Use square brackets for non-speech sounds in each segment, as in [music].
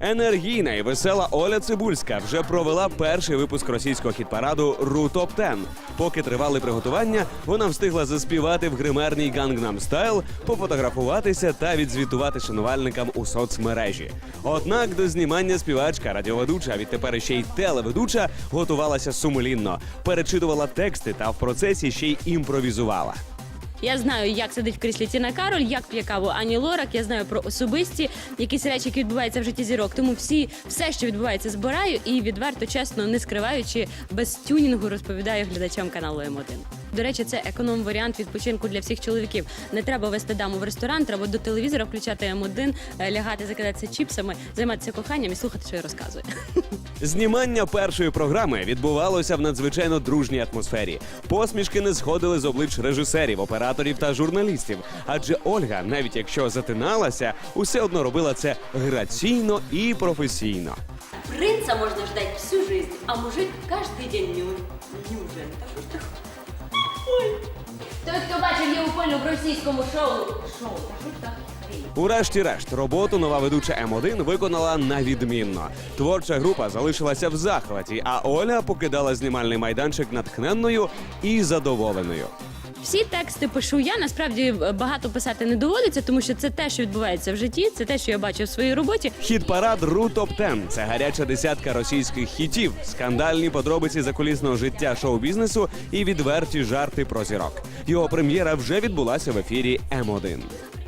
Енергійна і весела Оля Цибульська вже провела перший випуск російського хіт-параду Ру Топ 10 Поки тривали приготування, вона встигла заспівати в гримерній Gangnam Style, пофотографуватися та відзвітувати шанувальникам у соцмережі. Однак до знімання співачка, радіоведуча, а відтепер ще й телеведуча, готувалася сумлінно, перечитувала тексти та в процесі ще й імпровізувала. Я знаю, як сидить в кріслі Тіна Кароль, як п'є каву Ані Лорак. Я знаю про особисті якісь речі, які відбуваються в житті зірок. Тому всі все, що відбувається, збираю і відверто, чесно, не скриваючи, без тюнінгу розповідаю глядачам каналу М1. До речі, це економ варіант відпочинку для всіх чоловіків. Не треба вести даму в ресторан, треба до телевізора включати М1, е, лягати, закидатися чіпсами, займатися коханням і слухати, що я розказую. Знімання першої програми відбувалося в надзвичайно дружній атмосфері. Посмішки не сходили з облич режисерів, операторів та журналістів. Адже Ольга, навіть якщо затиналася, усе одно робила це граційно і професійно. Принца можно ждать всю жизнь, а мужик каждый день не нужен. Що так? Євпольну в російському шоу. Шоу, так? Урешті-решт, роботу нова ведуча М1 виконала на відмінно. Творча група залишилася в захваті, а Оля покидала знімальний майданчик натхненною і задоволеною. Всі тексти пишу я. Насправді багато писати не доводиться, тому що це те, що відбувається в житті, це те, що я бачу в своїй роботі. Хіт-парад Ру Топ 10 – це гаряча десятка російських хітів, скандальні подробиці закулісного життя шоу-бізнесу і відверті жарти про зірок. Його прем'єра вже відбулася в ефірі М1.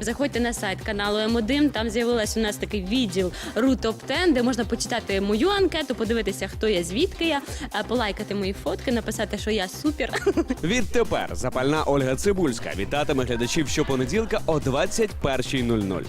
Заходьте на сайт каналу М1, Там з'явилась у нас такий відділ Ру Топ 10 де можна почитати мою анкету, подивитися, хто я, звідки я, полайкати мої фотки, написати, що я супер. [laughs] Відтепер запальна Ольга Цибульська вітатиме глядачів щопонеділка о 21.00.